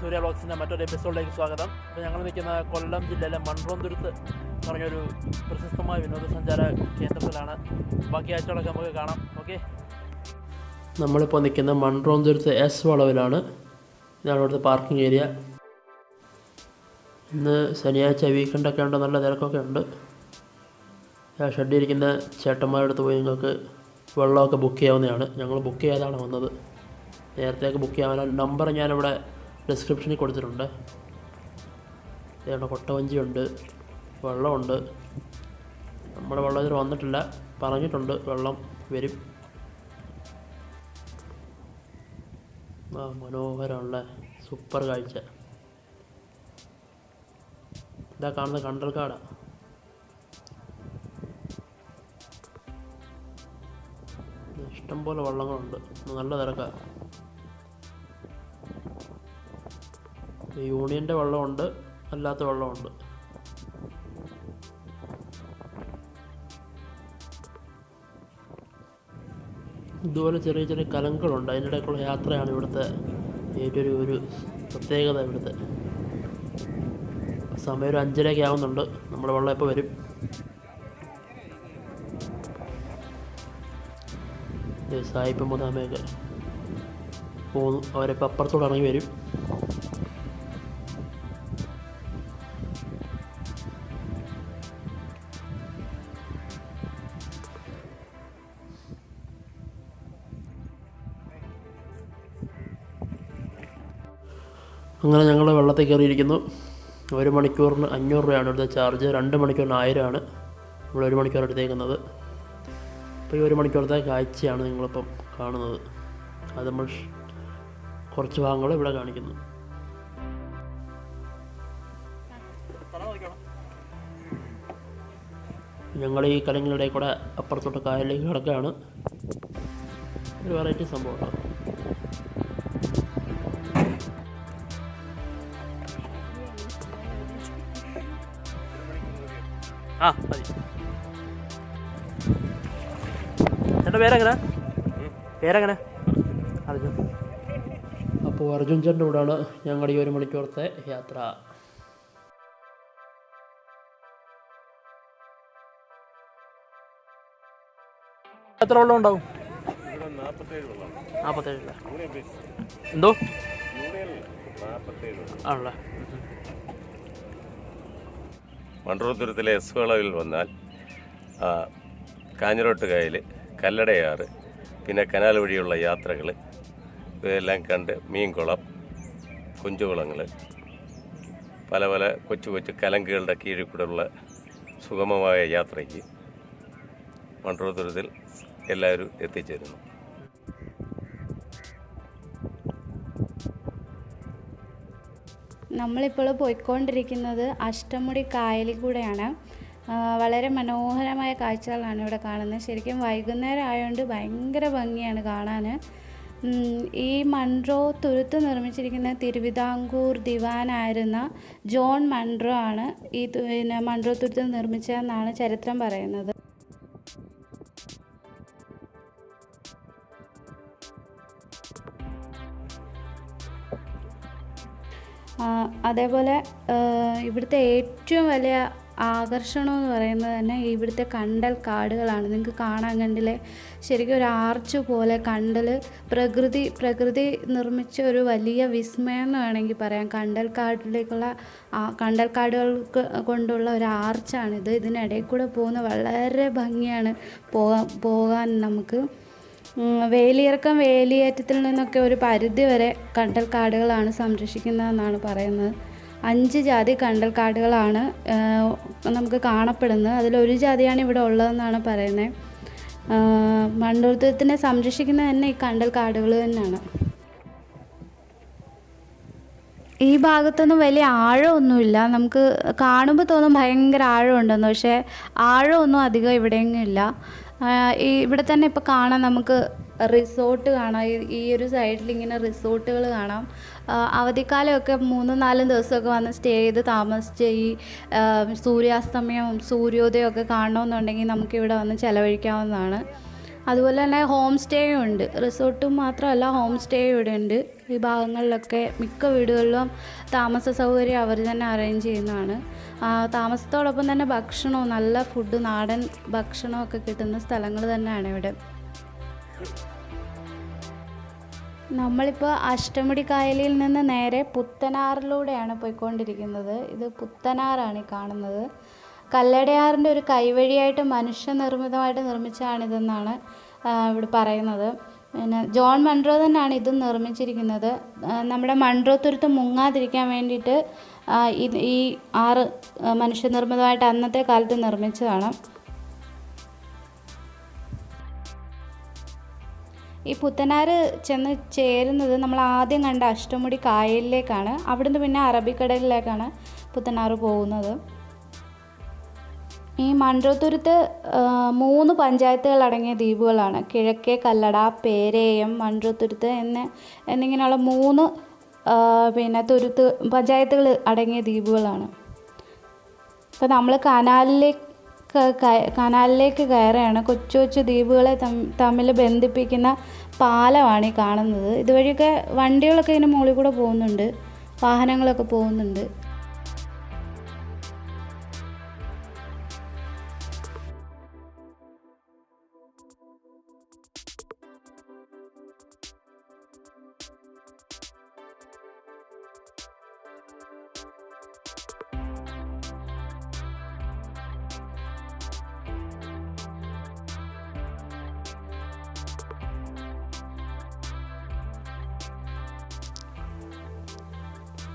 സൂര്യ ബ്ലോഗ്സിന്റെ മറ്റൊരു എപ്പിസോഡിലേക്ക് സ്വാഗതം. അപ്പോൾ ഞങ്ങൾ നിൽക്കുന്ന കൊല്ലം ജില്ലയിലെ മൺറോന്തുരുത്ത് പറഞ്ഞൊരു പ്രശസ്തമായ വിനോദസഞ്ചാര കേന്ദ്രത്തിലാണ് ബാക്കി ആഴ്ചകളൊക്കെ നമുക്ക് കാണാം. ഓക്കെ നമ്മളിപ്പോൾ നിൽക്കുന്ന മൺറോന്തുരുത്ത് എസ് വളവിലാണ്. ഇതാണ് ഇവിടുത്തെ പാർക്കിംഗ് ഏരിയ ഇന്ന് ശനിയാഴ്ച വീക്കെൻഡൊക്കെ ഉണ്ട്. നല്ല തിരക്കൊക്കെ ഉണ്ട്. ഇരിക്കുന്ന ചേട്ടന്മാരുടെ അടുത്ത് പോയി നിങ്ങൾക്ക് വെള്ളമൊക്കെ ബുക്ക് ചെയ്യാവുന്നതാണ്. ഞങ്ങൾ ബുക്ക് ചെയ്താണ് വന്നത്. നേരത്തേക്ക് ബുക്ക് ചെയ്യാൻ നമ്പർ ഞാനിവിടെ ഡിസ്ക്രിപ്ഷനിൽ കൊടുത്തിട്ടുണ്ട്. ഇവിടെ കൊട്ടവഞ്ചിയുണ്ട് വെള്ളമുണ്ട്. നമ്മുടെ വെള്ളം ഇതിൽ വന്നിട്ടില്ല. പറഞ്ഞിട്ടുണ്ട് വെള്ളം വരും. ആ മനോഹരമുള്ള സൂപ്പർ കാഴ്ച. ഇതാ കാണുന്ന കണ്ടൽക്കാടാ ഇഷ്ടംപോലെ വള്ളങ്ങളുണ്ട്. നല്ല തിരക്കാണ് യൂണിയന്റെ വെള്ളമുണ്ട് അല്ലാത്ത വെള്ളമുണ്ട്. ഇതുപോലെ ചെറിയ ചെറിയ കലങ്ങളുണ്ട് അതിന്റെ ഇടയ്ക്കുള്ള യാത്രയാണ് ഇവിടുത്തെ ഏറ്റവും ഒരു ഒരു പ്രത്യേകത ഇവിടുത്തെ. സമയം ഒരു അഞ്ചരയൊക്കെ ആവുന്നുണ്ട്. നമ്മുടെ വെള്ളം ഇപ്പോൾ വരും? സായിപ്പ് മുതാമയൊക്കെ പോകുന്നു അവരിപ്പോൾ അപ്പുറത്തോട് ഇറങ്ങി വരും. അങ്ങനെ ഞങ്ങൾ വെള്ളത്തിൽ കയറിയിരിക്കുന്നു. ഒരു മണിക്കൂറിന് അഞ്ഞൂറ് രൂപയാണ് ഇവിടുത്തെ ചാർജ് രണ്ട് മണിക്കൂറിന് ആയിരമാണ് നമ്മൾ ഒരു മണിക്കൂർ എടുത്തേക്കുന്നത്. അപ്പോൾ ഈ ഒരു മണിക്കൂറത്തെ കാഴ്ചയാണ് നിങ്ങളിപ്പം കാണുന്നത്. അത് നമ്മൾ കുറച്ച് ഭാഗങ്ങൾ ഇവിടെ കാണിക്കുന്നു. ഞങ്ങൾ ഈ കലങ്ങളുടെ കൂടെ അപ്പുറത്തോട്ട് കായലിലേക്ക് കിടക്കുകയാണ്. ഒരു വെറൈറ്റി സംഭവമാണ് ആ മതി. ചേട്ടാ പേരെങ്ങനെ? പേരെങ്ങനെ? അർജുൻ. അപ്പോൾ അർജുൻ ചേട്ടന്റെ കൂടെയാണ് ഞങ്ങളുടെ ഈ ഒരു മണിക്കൂറത്തെ യാത്ര. എത്ര വെള്ളം ഉണ്ടാവും? നാൽപ്പത്തേഴ് എന്തോ? ആണല്ലേ? മൺറോത്തുരത്തിലെ എസ് വളവിൽ വന്നാൽ ആ, കാഞ്ഞിരോട്ട് കായൽ കല്ലടയാറ് പിന്നെ കനാൽ വഴിയുള്ള യാത്രകൾ ഇവയെല്ലാം കണ്ട് മീൻകുളം കുഞ്ചുകുളങ്ങൾ പല പല കൊച്ചു കൊച്ചു കലങ്കുകളുടെ കീഴിൽ കൂടെയുള്ള സുഗമമായ യാത്രയ്ക്ക് മൺറോത്തുരത്തിൽ എല്ലാവരും എത്തിച്ചേരുന്നു. നമ്മളിപ്പോൾ പോയിക്കൊണ്ടിരിക്കുന്നത് അഷ്ടമുടി കായലിൽ കൂടെയാണ്. വളരെ മനോഹരമായ കാഴ്ചകളാണ് ഇവിടെ കാണുന്നത്. ശരിക്കും വൈകുന്നേരം ആയതുകൊണ്ട് ഭയങ്കര ഭംഗിയാണ് കാണാൻ ഈ മൺട്രോ തുരുത്ത് നിർമ്മിച്ചിരിക്കുന്ന തിരുവിതാംകൂർ ദിവാനായിരുന്ന ജോൺ മൺട്രോ ആണ് ഈ പിന്നെ മൺട്രോ തുരുത്ത് നിർമ്മിച്ചതെന്നാണ് ചരിത്രം പറയുന്നത്. അതേപോലെ ഇവിടുത്തെ ഏറ്റവും വലിയ ആകർഷണം എന്ന് പറയുന്നത് തന്നെ ഇവിടുത്തെ കണ്ടൽ കാടുകളാണ്. നിങ്ങൾക്ക് കാണാൻ കണ്ടില്ലേ? ശരിക്കും ഒരു ആർച്ച് പോലെ കണ്ടൽ പ്രകൃതി പ്രകൃതി നിർമ്മിച്ച ഒരു വലിയ വിസ്മയം എന്ന് വേണമെങ്കിൽ പറയാം. കണ്ടൽ കാട്ടിലേക്കുള്ള കണ്ടൽ കാടുകൾക്ക് കൊണ്ടുള്ള ഒരു ആർച്ചാണിത്. ഇതിനിടയിൽ കൂടെ പോകുന്ന വളരെ ഭംഗിയാണ് പോകാൻ നമുക്ക് വേലിയിറക്കം വേലിയേറ്റത്തിൽ നിന്നൊക്കെ ഒരു പരിധി വരെ കണ്ടൽ കാടുകളാണ് സംരക്ഷിക്കുന്നതെന്നാണ് പറയുന്നത്. അഞ്ച് ജാതി കണ്ടൽ കാടുകളാണ് നമുക്ക് കാണപ്പെടുന്നത്. അതിലൊരു ജാതിയാണ് ഇവിടെ ഉള്ളതെന്നാണ് പറയുന്നത്. മണ്ടൂർത്തത്തിനെ സംരക്ഷിക്കുന്നത് തന്നെ ഈ കണ്ടൽ കാടുകൾ തന്നെയാണ്. ഈ ഭാഗത്തൊന്നും വലിയ ആഴമൊന്നുമില്ല. നമുക്ക് കാണുമ്പോൾ തോന്നും ഭയങ്കര ആഴമുണ്ടെന്ന്. പക്ഷേ ആഴമൊന്നും അധികം ഇവിടെയെങ്ങും ഇല്ല. ഈ ഇവിടെ തന്നെ ഇപ്പോൾ കാണാം നമുക്ക് റിസോർട്ട് കാണാം. ഈ- ഒരു സൈഡിൽ ഇങ്ങനെ റിസോർട്ടുകൾ കാണാം. അവധിക്കാലമൊക്കെ മൂന്നും നാലും ദിവസമൊക്കെ വന്ന് സ്റ്റേ ചെയ്ത് താമസിച്ച് ഈ സൂര്യാസ്തമയവും സൂര്യോദയവും ഒക്കെ കാണണമെന്നുണ്ടെങ്കിൽ നമുക്കിവിടെ വന്ന് ചിലവഴിക്കാവുന്നതാണ്. അതുപോലെ തന്നെ ഹോം സ്റ്റേയും ഉണ്ട്. റിസോർട്ടും മാത്രമല്ല ഹോം സ്റ്റേയും ഇവിടെ ഉണ്ട്. ഈ ഭാഗങ്ങളിലൊക്കെ മിക്ക വീടുകളിലും താമസ സൗകര്യം അവർ തന്നെ അറേഞ്ച് ചെയ്യുന്നതാണ്. താമസത്തോടൊപ്പം തന്നെ ഭക്ഷണവും നല്ല ഫുഡ് നാടൻ ഭക്ഷണമൊക്കെ കിട്ടുന്ന സ്ഥലങ്ങൾ തന്നെയാണ് ഇവിടെ. നമ്മളിപ്പോൾ അഷ്ടമുടി കായലിൽ നിന്ന് നേരെ പുത്തനാറിലൂടെയാണ് പോയിക്കൊണ്ടിരിക്കുന്നത്. ഇത് പുത്തനാറാണ് കാണുന്നത്. കല്ലടയാറിന്റെ ഒരു കൈവഴിയായിട്ട് മനുഷ്യനിർമ്മിതമായിട്ട് നിർമ്മിച്ചതാണിതെന്നാണ് ഇവിടെ പറയുന്നത്. പിന്നെ ജോൺ മൺട്രോ തന്നെയാണ് ഇത് നിർമ്മിച്ചിരിക്കുന്നത്. നമ്മുടെ മൺട്രോ തുരുത്ത് മുങ്ങാതിരിക്കാൻ വേണ്ടിയിട്ട് ഇത് ഈ ആറ് മനുഷ്യനിർമ്മിതമായിട്ട് അന്നത്തെ കാലത്ത് നിർമ്മിച്ചതാണ്. ഈ പുത്തനാറ് ചെന്ന് ചേരുന്നത് നമ്മൾ ആദ്യം കണ്ട അഷ്ടമുടി കായലിലേക്കാണ്. അവിടുന്ന് പിന്നെ അറബിക്കടലിലേക്കാണ് പുത്തനാറ് പോകുന്നത്. ഈ മൺട്രോത്തുരുത്ത് മൂന്ന് പഞ്ചായത്തുകൾ അടങ്ങിയ ദ്വീപുകളാണ്. കിഴക്കേ കല്ലട പേരേയം മൺട്രോത്തുരുത്ത് എന്ന് എന്നിങ്ങനെയുള്ള മൂന്ന് പിന്നെ തുരുത്ത് പഞ്ചായത്തുകൾ അടങ്ങിയ ദ്വീപുകളാണ്. ഇപ്പം നമ്മൾ കനാലിലേക്ക് കനാലിലേക്ക് കയറുകയാണ്. കൊച്ചു കൊച്ചു ദ്വീപുകളെ തമ്മിൽ ബന്ധിപ്പിക്കുന്ന പാലമാണ് ഈ കാണുന്നത്. ഇതുവഴിയൊക്കെ വണ്ടികളൊക്കെ ഇതിന് മുകളിൽ കൂടെ പോകുന്നുണ്ട്. വാഹനങ്ങളൊക്കെ പോകുന്നുണ്ട്.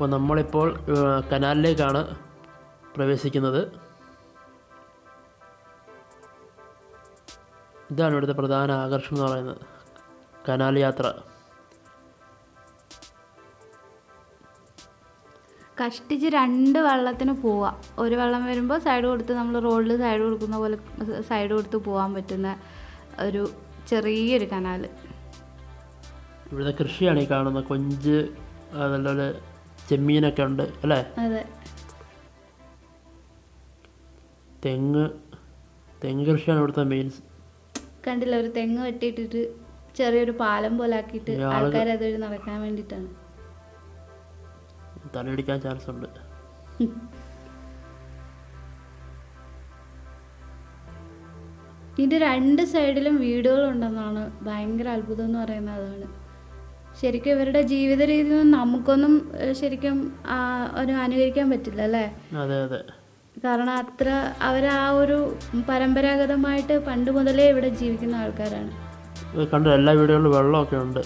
അപ്പോൾ നമ്മളിപ്പോൾ കനാലിലേക്കാണ് പ്രവേശിക്കുന്നത്. ഇതാണ് ഇവിടുത്തെ പ്രധാന ആകർഷണം എന്ന് പറയുന്നത്. കനാൽ യാത്ര. കഷ്ടിച്ച് രണ്ട് വള്ളത്തിന് പോവാം. ഒരു വള്ളം വരുമ്പോൾ സൈഡ് കൊടുത്ത് നമ്മൾ റോഡിൽ സൈഡ് കൊടുക്കുന്ന പോലെ സൈഡ് കൊടുത്ത് പോകാൻ പറ്റുന്ന ഒരു ചെറിയൊരു കനാൽ. ഇവിടുത്തെ കൃഷിയാണ് ഈ കാണുന്നത് കൊഞ്ച് അതുപോലെ ചെമ്മീനൊക്കെ ഉണ്ട് അല്ലേ? തെങ്ങ് തെങ്ങ് കൃഷിയാണ് ഇവിടുത്തെ മെയിൻ കണ്ടില്ല ഒരു തെങ്ങ് വെട്ടിയിട്ടിട്ട് ചെറിയൊരു പാലം പോലെ ആക്കിയിട്ട് ആൾക്കാർ അതുവഴി നടക്കാൻ വേണ്ടിയിട്ടാണ്. തലയിടിക്കാൻ ചാൻസ് ഉണ്ട്. ഇതിന്റെ രണ്ട് സൈഡിലും വീടുകളുണ്ടെന്നാണ് ഭയങ്കര അത്ഭുതം എന്ന് പറയുന്നത് അതാണ്. ശരിക്കും ഇവരുടെ ജീവിത രീതിയൊന്നും നമുക്കൊന്നും ശരിക്കും ഒരു അനുകരിക്കാൻ പറ്റില്ല അല്ലേ? അതെ അതെ. കാരണം അത്ര അവർ ആ ഒരു പരമ്പരാഗതമായിട്ട് പണ്ട് മുതലേ ഇവിടെ ജീവിക്കുന്ന ആൾക്കാരാണ്. കണ്ടു കണ്ട എല്ലാ വീടുകളിലും വെള്ളമൊക്കെ ഉണ്ട്.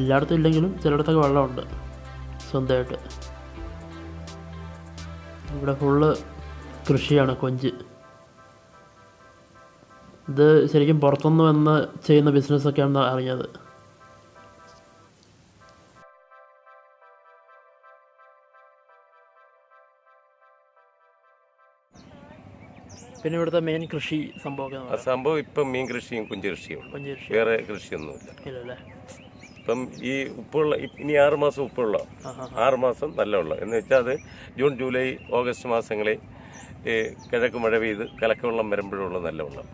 എല്ലായിടത്തും ഇല്ലെങ്കിലും ചിലയിടത്തൊക്കെ വെള്ളമുണ്ട് സ്വന്തമായിട്ട്. ഇവിടെ ഫുള്ള് കൃഷിയാണ് കൊഞ്ച്. ഇത് ശരിക്കും പുറത്തുനിന്ന് വന്ന് ചെയ്യുന്ന ബിസിനസ്സൊക്കെയാണെന്ന് അറിഞ്ഞത്. പിന്നെ ഇവിടുത്തെ മെയിൻ കൃഷി സംഭവം സംഭവം ഇപ്പം മീൻ കൃഷിയും കുഞ്ചു കൃഷിയും വേറെ കൃഷിയൊന്നുമില്ല. ഇല്ലല്ലേ? ഇപ്പം ഈ ഉപ്പുള്ള ഇനി ആറ് മാസം ഉപ്പുള്ള ആറ് മാസം നല്ല വെള്ളം എന്ന് വെച്ചാൽ അത് ജൂൺ ജൂലൈ ഓഗസ്റ്റ് മാസങ്ങളിൽ കിഴക്ക് മഴ പെയ്ത് കലക്കവെള്ളം വരുമ്പോഴുള്ള നല്ല വെള്ളം.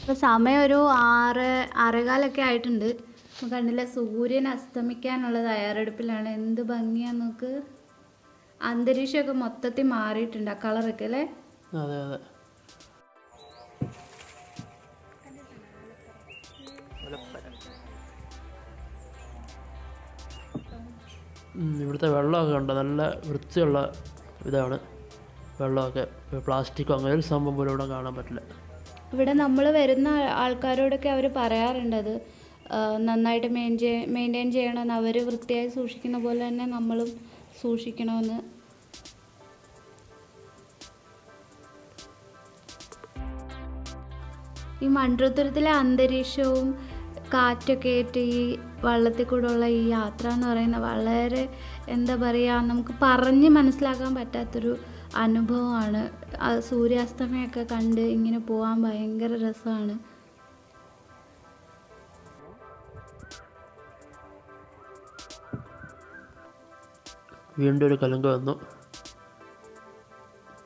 ഇപ്പം സമയം ഒരു ആറ് ആറേകാലൊക്കെ ആയിട്ടുണ്ട്. കണ്ടില്ല സൂര്യൻ അസ്തമിക്കാനുള്ള തയ്യാറെടുപ്പിലാണ്. എന്ത് ഭംഗിയാ നോക്ക്. അന്തരീക്ഷമൊക്കെ മൊത്തത്തിൽ മാറിയിട്ടുണ്ട് ആ കളറൊക്കെ അല്ലേ? അതെ അതെ. ഇവിടുത്തെ വെള്ളമൊക്കെ ഉണ്ട് നല്ല വൃത്തിയുള്ള ഇതാണ്. വെള്ളമൊക്കെ പ്ലാസ്റ്റിക്കോ അങ്ങനെ ഒരു സംഭവം പോലും ഇവിടെ കാണാൻ പറ്റില്ല. ഇവിടെ നമ്മൾ വരുന്ന ആൾക്കാരോടൊക്കെ അവർ പറയാറുണ്ട് അത് നന്നായിട്ട് മെയിന്റെയിൻ മെയിന്റെയിൻ ചെയ്യണമെന്ന്. അവർ വൃത്തിയായി സൂക്ഷിക്കുന്ന പോലെ തന്നെ നമ്മളും സൂക്ഷിക്കണമെന്ന്. ഈ മൺട്രോത്തുരത്തിലെ അന്തരീക്ഷവും കാറ്റൊക്കെ ഏറ്റ് ഈ വള്ളത്തിൽ കൂടെയുള്ള ഈ യാത്ര എന്ന് പറയുന്നത് വളരെ എന്താ പറയുക നമുക്ക് പറഞ്ഞ് മനസ്സിലാക്കാൻ പറ്റാത്തൊരു അനുഭവമാണ്. ആ സൂര്യാസ്തമയമൊക്കെ കണ്ട് ഇങ്ങനെ പോകാൻ ഭയങ്കര രസമാണ്. വീണ്ടും ഒരു കലങ്ക വന്നു.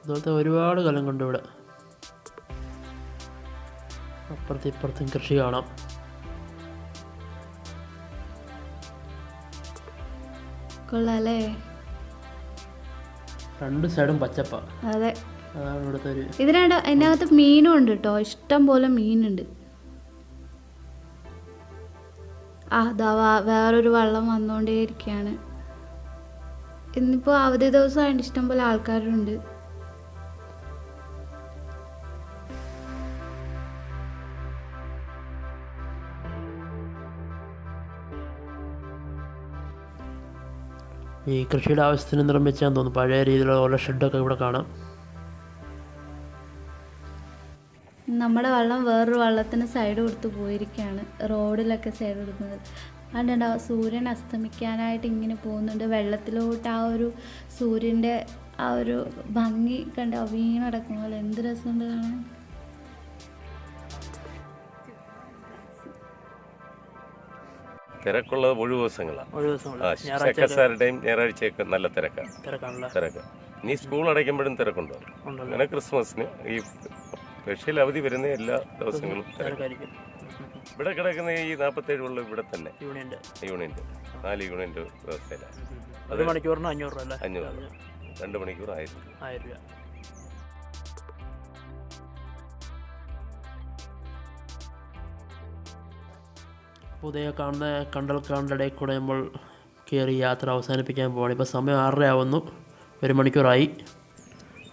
അതുപോലത്തെ ഒരുപാട് കലങ്കുണ്ട് ഇവിടെ. അപ്പുറത്തും ഇപ്പുറത്തും കൃഷി കാണാം. കൊള്ളാല്ലേ? രണ്ട് സൈഡും പച്ചപ്പ. അതെ. അതാണ് ഇവിടുത്തെ ഒരു ഇതിനകത്ത് അതിനകത്ത് മീനും ഉണ്ട് കേട്ടോ ഇഷ്ടം പോലെ മീനുണ്ട്. ആ അതാ വാ- വേറൊരു വള്ളം വന്നുകൊണ്ടേയിരിക്കുകയാണ് ഇന്നിപ്പോൾ അവധി ദിവസമായിട്ട് ഇഷ്ടം പോലെ ആൾക്കാരുണ്ട്. ഈ കൃഷിയുടെ ആവശ്യത്തിന് നിർമ്മിച്ചാന്ന് തോന്നുന്നു പഴയ രീതിയിലുള്ള ഓരോ ഷെഡൊക്കെ ഇവിടെ കാണാം. നമ്മുടെ വള്ളം വേറൊരു വള്ളത്തിന് സൈഡ് കൊടുത്ത് പോയിരിക്കുകയാണ്. റോഡിലൊക്കെ സൈഡ് കൊടുക്കുന്നത് അതുകൊണ്ടുണ്ടാവും സൂര്യൻ അസ്തമിക്കാനായിട്ട് ഇങ്ങനെ പോകുന്നുണ്ട്. വെള്ളത്തിലോട്ട് ആ ഒരു സൂര്യന്റെ ആ ഒരു ഭംഗി കണ്ട? വീണടക്കും പോലെ എന്ത് രസമുണ്ട് കാണാൻ. തിരക്കുള്ളത് ഒഴിവ് ദിവസങ്ങളാണ് ശക്കസാരുടെയും ഞായറാഴ്ചയൊക്കെ നല്ല തിരക്കാണ് തിരക്ക്. ഇനി സ്കൂൾ അടയ്ക്കുമ്പോഴും തിരക്കുണ്ടോ? അങ്ങനെ ക്രിസ്മസിന് ഈ സ്പെഷ്യൽ അവധി വരുന്ന എല്ലാ ദിവസങ്ങളും തിരക്ക്. തിരക്കായിരിക്കും. ഇവിടെ കിടക്കുന്ന ഈ നാൽപ്പത്തേഴ് ഉള്ള ഇവിടെ തന്നെ. യൂണിറ്റ് നാല് യൂണിറ്റ് വ്യവസ്ഥയിലാണ്. മണിക്കൂറിന് അഞ്ഞൂറ് രൂപ രണ്ട് മണിക്കൂർ ആയിരം ആയിരം പുതിയ കാണുന്ന കണ്ടൽ ഇടയിൽ കൂടെ നമ്മൾ കയറി യാത്ര അവസാനിപ്പിക്കാൻ പോവാണ്. ഇപ്പോൾ സമയം ആറര ആവുന്നു ഒരു മണിക്കൂറായി.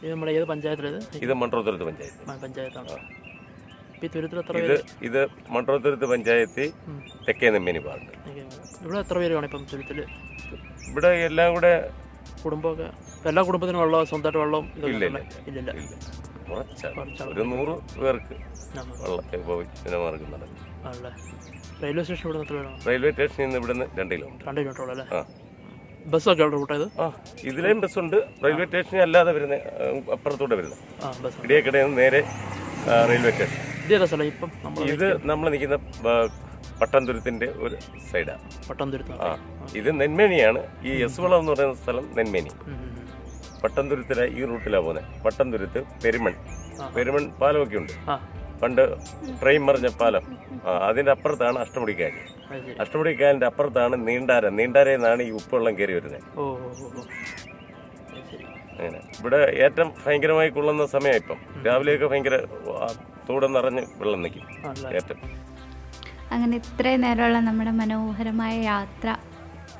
ഇത് നമ്മുടെ ഏത് പഞ്ചായത്തിലേത് ഇത്? മൺട്രോത്തുരുത്ത് പഞ്ചായത്ത്. പഞ്ചായത്താണ്. ഇപ്പോൾ ഈ തുരുത്തിൽ എത്ര ഇത് ഇത് മൺട്രോത്തുരുത്ത് പഞ്ചായത്ത് തെക്കേ നെമ്മേനി ഭാഗത്ത്. ഇവിടെ എത്ര പേര് കാണും ഇപ്പം തുരുത്തിൽ? ഇവിടെ എല്ലാം കൂടെ കുടുംബമൊക്കെ എല്ലാ കുടുംബത്തിനും വെള്ളം സ്വന്തമായിട്ട് വെള്ളം ഇതൊക്കെ ഇല്ല, ഉണ്ടല്ലേ? ഇല്ലില്ല ഇല്ല. കുറച്ചാണ്. കുറച്ചാണ്. ഒരു നൂറ് പേർക്ക് വെള്ളത്തെ മാർഗം നടക്കും. ആണല്ലേ? റെയിൽവേ സ്റ്റേഷൻ ഇവിടെ എത്ര റെയിൽവേ സ്റ്റേഷനിൽ നിന്ന് ഇവിടുന്ന് രണ്ട് കിലോമീറ്റർ രണ്ട് കിലോമീറ്റർ അല്ലേ ആ. ബസ്സൊക്കെ ഉള്ള റൂട്ട് ഇത് ആ ഇതിലെയും ബസ്സുണ്ട്. റെയിൽവേ സ്റ്റേഷനിൽ അല്ലാതെ വരുന്ന അപ്പുറത്തൂടെ വരുന്നത്. ആ ബസ് ഇടിയക്കടയിൽ നിന്ന് നേരെ റെയിൽവേ സ്റ്റേഷൻ. ഇതേതാ സ്ഥലം ഇപ്പം നമ്മൾ ഇത് നമ്മൾ നിൽക്കുന്ന പട്ടംതുരുത്തിന്റെ ഒരു സൈഡാണ് പട്ടംതുരുത്ത് ആ ഇത് നെന്മേനിയാണ്. ഈ എസ് വളം എന്ന് പറയുന്ന സ്ഥലം നെന്മേനി. പട്ടംതുരുത്തിലെ ഈ റൂട്ടിലാണ് പോകുന്നത് പട്ടംതുരുത്ത് പെരുമൺ. പെരുമൺ പാലമൊക്കെ ഉണ്ട്. പണ്ട് ട്രെയിൻ മറിഞ്ഞ പാലം. ആ അതിന്റെ അപ്പുറത്താണ് അഷ്ടമുടിക്കായൽ. അത്. അഷ്ടമുടി അഷ്ടമുടിക്കായലിന്റെ അപ്പുറത്താണ് നീണ്ടാര. നീണ്ടാരയിൽ നിന്നാണ് ഈ ഉപ്പുവെള്ളം കയറി വരുന്നത്. അങ്ങനെ. ഇവിടെ ഏറ്റവും ഭയങ്കരമായി കൊള്ളുന്ന സമയം ഇപ്പം. രാവിലെയൊക്കെ ഭയങ്കര തൂടം നിറഞ്ഞ് വെള്ളം നിൽക്കും. ഏറ്റവും. അങ്ങനെ ഇത്രയും നേരമുള്ള നമ്മുടെ മനോഹരമായ യാത്ര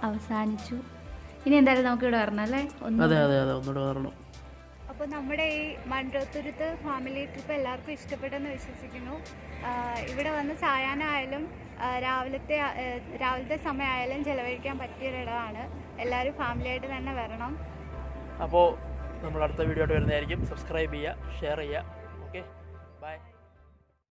അവസാനിച്ചു. ഇനി എന്തായാലും നമുക്ക് ഇവിടെ വരണം അല്ലേ? അതെ അതെ അതെ. ഒന്നുകൂടെ വരണം. അപ്പോൾ നമ്മുടെ ഈ മൺറോത്തുരുത്ത് ഫാമിലി ട്രിപ്പ് എല്ലാവർക്കും ഇഷ്ടപ്പെട്ടെന്ന് വിശ്വസിക്കുന്നു. ഇവിടെ വന്ന് ആഹ് രാവിലത്തെ രാവിലത്തെ സമയമായാലും ചിലവഴിക്കാൻ പറ്റിയൊരിടമാണ്. എല്ലാവരും ഫാമിലിയായിട്ട് തന്നെ വരണം. അപ്പോൾ നമ്മൾ അടുത്ത വീഡിയോ ആയിട്ട് വരുന്നതായിരിക്കും. സബ്സ്ക്രൈബ് ചെയ്യുക ഷെയർ ചെയ്യുക.